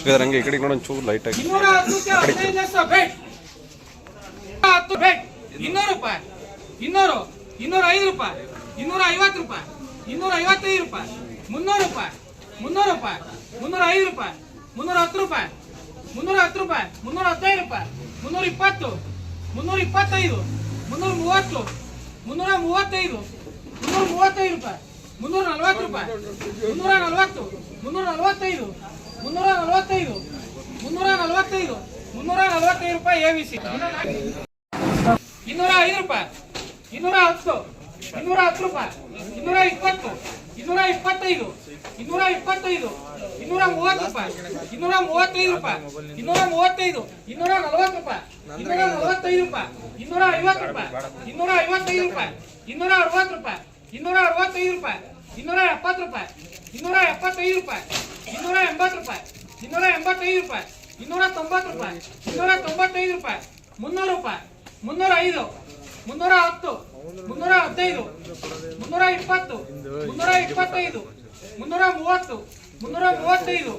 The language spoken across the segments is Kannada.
ಶ್ರೀಧರ್ ಹಂಗೆ ಈ ಕಡೆ ನೋಡೋಣ, ಚೂರು ಲೈಟ್ ಆಗಿ. ಹತ್ತು ಬೇಟ್ ಇನ್ನೂರು ರೂಪಾಯಿ. ಇನ್ನೂರು, ಇನ್ನೂರ ಐದು ರೂಪಾಯಿ. ಇನ್ನೂರ ಐವತ್ತು ರೂಪಾಯಿ. ಇನ್ನೂರ ಐವತ್ತೈದು ರೂಪಾಯಿ. ಮುನ್ನೂರು ರೂಪಾಯಿ. ಮುನ್ನೂರು ರೂಪಾಯಿ. ಮುನ್ನೂರ ಐದು ರೂಪಾಯಿ. ಮುನ್ನೂರ ಹತ್ತು ರೂಪಾಯಿ. ಮುನ್ನೂರ ಹತ್ತು ರೂಪಾಯಿ. ಮುನ್ನೂರ ಹತ್ತೈದು ರೂಪಾಯಿ. ಮುನ್ನೂರ ಇಪ್ಪತ್ತು. ಮುನ್ನೂರ ಇಪ್ಪತ್ತೈದು. ಮುನ್ನೂರ ಮೂವತ್ತು. ಮುನ್ನೂರ ಮೂವತ್ತೈದು. ಮುನ್ನೂರ ಮೂವತ್ತೈದು ರೂಪಾಯಿ. ಮುನ್ನೂರ ನಲ್ವತ್ತು ರೂಪಾಯಿ. ಮುನ್ನೂರ ನಲವತ್ತು ಮುನ್ನೂರ ನಲವತ್ತೈದು ಮುನ್ನೂರ ನಲವತ್ತೈದು ಮುನ್ನೂರ ನಲವತ್ತೈದು ಮುನ್ನೂರ ನಲವತ್ತೈದು ರೂಪಾಯಿ ಎ ವಿ ಸಿ ಇನ್ನೂರ ಐದು ರೂಪಾಯಿ ಇನ್ನೂರ ಹತ್ತು ಇನ್ನೂರ ಹತ್ತು ರೂಪಾಯಿ ಇನ್ನೂರ ಇಪ್ಪತ್ತು ಇನ್ನೂರ ಇಪ್ಪತ್ತೈದು ಇನ್ನೂರ ಇಪ್ಪತ್ತೈದು ಇನ್ನೂರ ಮೂವತ್ತು ರೂಪಾಯಿ ಇನ್ನೂರ ಮೂವತ್ತೈದು ರೂಪಾಯಿ ಇನ್ನೂರ ಮೂವತ್ತೈದು ಇನ್ನೂರ ನಲವತ್ತು ರೂಪಾಯಿ ಇನ್ನೂರ ನಲವತ್ತೈದು ರೂಪಾಯಿ ಇನ್ನೂರ ಐವತ್ತು ರೂಪಾಯಿ ಇನ್ನೂರ ಐವತ್ತೈದು ರೂಪಾಯಿ ಇನ್ನೂರ ಅರವತ್ತು ರೂಪಾಯಿ ಇನ್ನೂರ ಅರವತ್ತೈದು ರೂಪಾಯಿ ಇನ್ನೂರ ಎಪ್ಪತ್ತು ರೂಪಾಯಿ. ಇನ್ನೂರ ಎಪ್ಪತ್ತೈದು ರೂಪಾಯಿ. ಇನ್ನೂರ ಎಂಬತ್ತು ರೂಪಾಯಿ. ಇನ್ನೂರ ಎಂಬತ್ತೈದು ರೂಪಾಯಿ. ಇನ್ನೂರ ತೊಂಬತ್ತು ರೂಪಾಯಿ. ಇನ್ನೂರ ತೊಂಬತ್ತೈದು ರೂಪಾಯಿ. ಮುನ್ನೂರು ರೂಪಾಯಿ. ಮುನ್ನೂರ ಐದು ಮುನ್ನೂರ ಹತ್ತು ಮುನ್ನೂರ ಹದಿನೈದು ಮುನ್ನೂರ ಇಪ್ಪತ್ತು ಮುನ್ನೂರ ಇಪ್ಪತ್ತೈದು ಮುನ್ನೂರ ಮೂವತ್ತು ಮುನ್ನೂರ ಮೂವತ್ತೈದು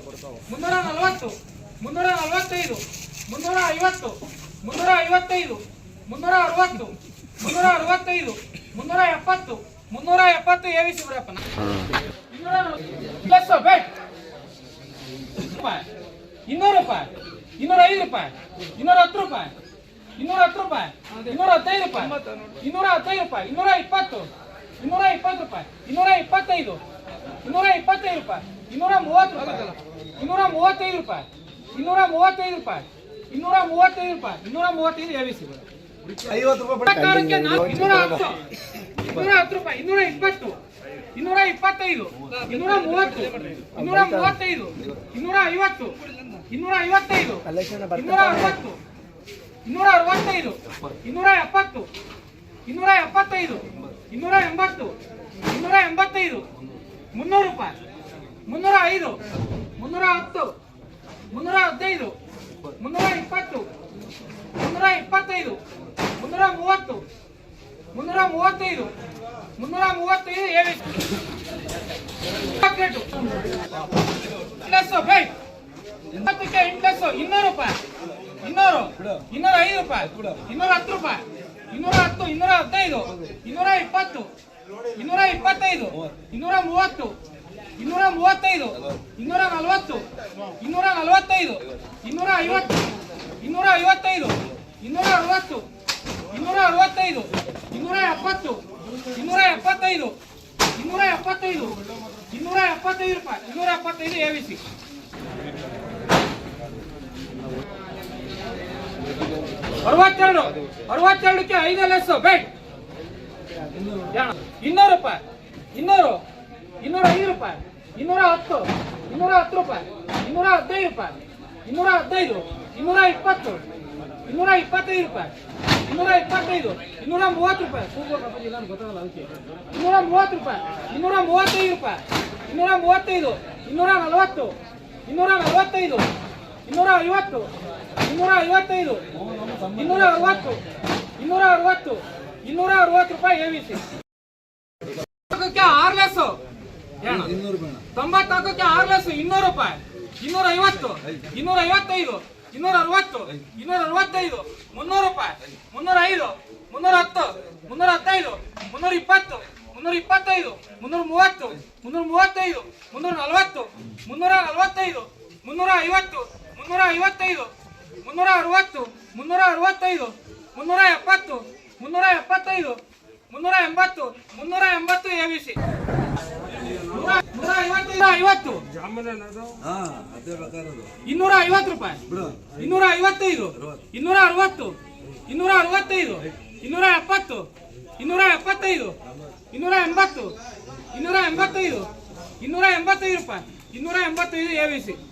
ಮುನ್ನೂರ ನಲವತ್ತು ಮುನ್ನೂರ ನಲವತ್ತೈದು ಮುನ್ನೂರ ಐವತ್ತು ಮುನ್ನೂರ ಐವತ್ತೈದು ಮುನ್ನೂರ ಅರವತ್ತು ಮುನ್ನೂರ ಅರವತ್ತೈದು ಮುನ್ನೂರ ಎಪ್ಪತ್ತು ಮುನ್ನೂರ ಎಪ್ಪತ್ತು ಎ ವಿ ಶಿವರಪ್ಪನ ಪ್ಲಸ್ ಬೇಟ್ ರೂಪಾಯಿ ಇನ್ನೂರು ರೂಪಾಯಿ ಇನ್ನೂರ ಐದು ರೂಪಾಯಿ ಇನ್ನೂರ ಹತ್ತು ರೂಪಾಯಿ ಇನ್ನೂರ ಹತ್ತು ರೂಪಾಯಿ ಇನ್ನೂರ ಹದಿನೈದು ರೂಪಾಯಿ ಇನ್ನೂರ ಹದಿನೈದು ರೂಪಾಯಿ ಇನ್ನೂರ ಇಪ್ಪತ್ತು ಇನ್ನೂರ ಇಪ್ಪತ್ತು ರೂಪಾಯಿ ಇನ್ನೂರ ಇಪ್ಪತ್ತೈದು ಇನ್ನೂರ ಇಪ್ಪತ್ತೈದು ರೂಪಾಯಿ ಇನ್ನೂರ ಮೂವತ್ತು ರೂಪಾಯಿ ಇನ್ನೂರ ಮೂವತ್ತೈದು ರೂಪಾಯಿ ಇನ್ನೂರ ಮೂವತ್ತೈದು ರೂಪಾಯಿ ಇನ್ನೂರ ಮೂವತ್ತೈದು ರೂಪಾಯಿ ಇನ್ನೂರ ಮೂವತ್ತೈದು ಎ ವಿ ಸಿ ಐವತ್ತು ರೂಪಾಯಿ ಹತ್ತು. ಇನ್ನೂರ ಹತ್ತು ರೂಪಾಯಿ ಇನ್ನೂರ ಇಪ್ಪತ್ತು. ಇನ್ನೂರ ಇಪ್ಪತ್ತೈದು. ಇನ್ನೂರ ಮೂವತ್ತು. ಇನ್ನೂರ ಮೂವತ್ತೈದು. ಇನ್ನೂರ ಐವತ್ತು. ಇನ್ನೂರ ಐವತ್ತೈದು. ಇನ್ನೂರ ಅರವತ್ತು. ಇನ್ನೂರ ಅರವತ್ತೈದು. ಇನ್ನೂರ ಎಪ್ಪತ್ತು. ಇನ್ನೂರ ಎಪ್ಪತ್ತೈದು. ಇನ್ನೂರ ಎಂಬತ್ತು. ಇನ್ನೂರ ಎಂಬತ್ತೈದು. ಮುನ್ನೂರು ರೂಪಾಯಿ. ಮುನ್ನೂರ ಐದು. ಮುನ್ನೂರ ಹತ್ತು. ಮುನ್ನೂರ ಹದಿನೈದು. ಮುನ್ನೂರ ಇಪ್ಪತ್ತು. ಮುನ್ನೂರ ಇಪ್ಪತ್ತೈದು. ಮುನ್ನೂರ ಮೂವತ್ತು ಮುನ್ನೂರ ಮೂವತ್ತೈದು ಮುನ್ನೂರ ಮೂವತ್ತೈದು ಏಳು ಪ್ಲಸ್ ಬೈಟ್ ಇಪ್ಪತ್ತಕ್ಕೆ ಇಂಟ್ರೆಸ್ಟ್ ಇನ್ನೂರು ರೂಪಾಯಿ ಇನ್ನೂರು ಇನ್ನೂರ ಐದು ರೂಪಾಯಿ. ಇನ್ನೂರ ಹತ್ತು ರೂಪಾಯಿ. ಇನ್ನೂರ ಹತ್ತು ಇನ್ನೂರ ಹದಿನೈದು ಇನ್ನೂರ ಇಪ್ಪತ್ತು ಇನ್ನೂರ ಇಪ್ಪತ್ತೈದು ಇನ್ನೂರ ಮೂವತ್ತು ಇನ್ನೂರ ಮೂವತ್ತೈದು ಇನ್ನೂರ ನಲವತ್ತು ಇನ್ನೂರ ನಲವತ್ತೈದು ಇನ್ನೂರ ಐವತ್ತು ಇನ್ನೂರ ಐವತ್ತೈದು ಇನ್ನೂರ ಅರವತ್ತು ಇನ್ನೂರ ಅರವತ್ತೈದು ಇನ್ನೂರ ಎಪ್ಪತ್ತು ಇನ್ನೂರ ಎಪ್ಪತ್ತೈದು ಇನ್ನೂರ ಎಪ್ಪತ್ತೈದು ಇನ್ನೂರ ಎಪ್ಪತ್ತೈದು ರೂಪಾಯಿ ಇನ್ನೂರ ಎಪ್ಪತ್ತೈದು ಎ ವಿ ಸಿ ಅರವತ್ತೆರಡು, ಅರವತ್ತೆರಡಕ್ಕೆ ಐದು ಲೆಸ್ ಬೇಟ್ ಇನ್ನೂರು ರೂಪಾಯಿ, ಇನ್ನೂರು ಇನ್ನೂರ ಐದು ರೂಪಾಯಿ ಇನ್ನೂರ ಹತ್ತು ಇನ್ನೂರ ಹತ್ತು ರೂಪಾಯಿ ಇನ್ನೂರ ಹದಿನೈದು ರೂಪಾಯಿ ಇನ್ನೂರ ಹದಿನೈದು ಇನ್ನೂರ ಇಪ್ಪತ್ತು ಇನ್ನೂರ ಇಪ್ಪತ್ತೈದು ರೂಪಾಯಿ. ಇನ್ನೂರ ಇಪ್ಪತ್ತೈದು ಇನ್ನೂರ ಮೂವತ್ತು ರೂಪಾಯಿ. ಕೂಗ್ಬೇಕಪ್ಪ ಇಲ್ಲ ಗೊತ್ತಾಗಲ್ಲ ಅದಕ್ಕೆ. ಇನ್ನೂರ ಮೂವತ್ತು ರೂಪಾಯಿ ಇನ್ನೂರ ಮೂವತ್ತೈದು ರೂಪಾಯಿ ಇನ್ನೂರ ಮೂವತ್ತೈದು ಇನ್ನೂರ ನಲವತ್ತು ಇನ್ನೂರ ನಲವತ್ತೈದು ಇನ್ನೂರ ಐವತ್ತು ಇನ್ನೂರ ಐವತ್ತೈದು ಇನ್ನೂರ ಅರವತ್ತು ಇನ್ನೂರ ಅರವತ್ತು ಇನ್ನೂರ ಅರವತ್ತು ರೂಪಾಯಿ ಎ ವಿ ಸಿ ಆರು ಲೆಸ್ಸು ಇನ್ನೂರು ಬೇಡ. ತೊಂಬತ್ನಾಲ್ಕಕ್ಕೆ ಆರು ಲೆಸ್ ಇನ್ನೂರು ರೂಪಾಯಿ ಇನ್ನೂರ ಐವತ್ತು ಇನ್ನೂರ ಐವತ್ತೈದು ಇನ್ನೂರ ಅರವತ್ತು ಇನ್ನೂರ ಅರವತ್ತೈದು ಮುನ್ನೂರು ರೂಪಾಯಿ ಮುನ್ನೂರ ಐದು ಮುನ್ನೂರ ಹತ್ತು ಮುನ್ನೂರ ಹತ್ತೈದು ಮುನ್ನೂರ ಇಪ್ಪತ್ತು ಮುನ್ನೂರ ಇಪ್ಪತ್ತೈದು ಮುನ್ನೂರ ಮೂವತ್ತು ಮುನ್ನೂರ ಮೂವತ್ತೈದು ಮುನ್ನೂರ ನಲವತ್ತು ಮುನ್ನೂರ ನಲವತ್ತೈದು ಮುನ್ನೂರ ಐವತ್ತು ಮುನ್ನೂರ ಐವತ್ತೈದು ಮುನ್ನೂರ ಅರವತ್ತು ಮುನ್ನೂರ ಅರವತ್ತೈದು ಮುನ್ನೂರ ಎಪ್ಪತ್ತು ಮುನ್ನೂರ ಎಪ್ಪತ್ತೈದು ಮುನ್ನೂರ ಎಂಬತ್ತು ಮುನ್ನೂರ ಎಂಬತ್ತು ಎ ವಿ ಸಿ. ಐವತ್ತು. ಹಾ ಅದೇ ಬೇಕಾರದು ಇನ್ನೂರ ಐವತ್ತು ರೂಪಾಯಿ. ಇನ್ನೂರ ಐವತ್ತೈದು. ಇನ್ನೂರ ಅರವತ್ತು. ಇನ್ನೂರ ಅರವತ್ತೈದು. ಇನ್ನೂರ ಎಪ್ಪತ್ತು. ಇನ್ನೂರ ಎಪ್ಪತ್ತೈದು. ಇನ್ನೂರ ಎಂಬತ್ತು. ಇನ್ನೂರ ಎಂಬತ್ತೈದು. ಇನ್ನೂರ ಎಂಬತ್ತೈದು ರೂಪಾಯಿ. ಇನ್ನೂರ ಎಂಬತ್ತೈದು ಎ ವಿ ಸಿ